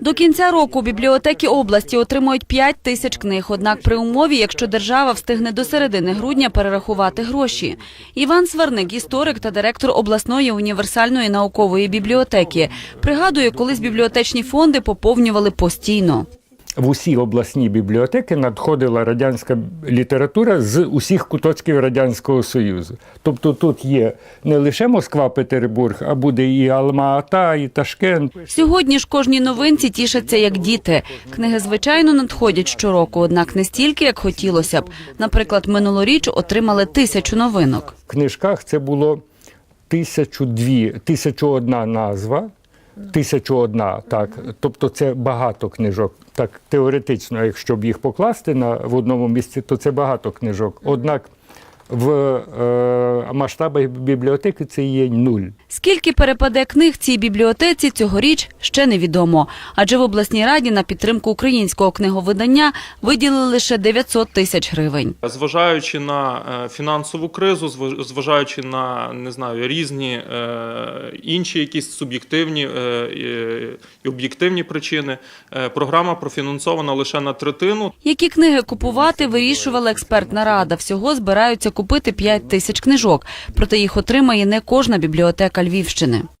До кінця року бібліотеки області отримують 5 тисяч книг. Однак при умові, якщо держава встигне до середини грудня перерахувати гроші. Іван Сварник, історик та директор обласної універсальної наукової бібліотеки, пригадує, колись бібліотечні фонди поповнювали постійно. В усі обласні бібліотеки надходила радянська література з усіх куточків Радянського Союзу. Тобто тут є не лише Москва, Петербург, а буде і Алма-Ата, і Ташкент. Сьогодні ж кожній новинці тішаться як діти. Книги, звичайно, надходять щороку, однак не стільки, як хотілося б. Наприклад, минулоріч отримали тисячу новинок. В книжках це було тисячу дві, тисячу одна назва. Тисячу одна, так. Тобто це багато книжок. Так, теоретично, якщо б їх покласти на, в одному місці, то це багато книжок. Однак в е, масштабах бібліотеки це є нуль. Скільки перепаде книг цій бібліотеці цьогоріч ще невідомо. Адже в обласній раді на підтримку українського книговидання виділили лише 900 тисяч гривень. Зважаючи на е, фінансову кризу, зважаючи на не знаю різні е, інші якісь суб'єктивні е, і- об'єктивні причини, е, програма профінансована лише на третину. Які книги купувати, вирішувала експертна рада. Всього збираються купити 5 тисяч книжок, проте їх отримає не кожна бібліотека Львівщини.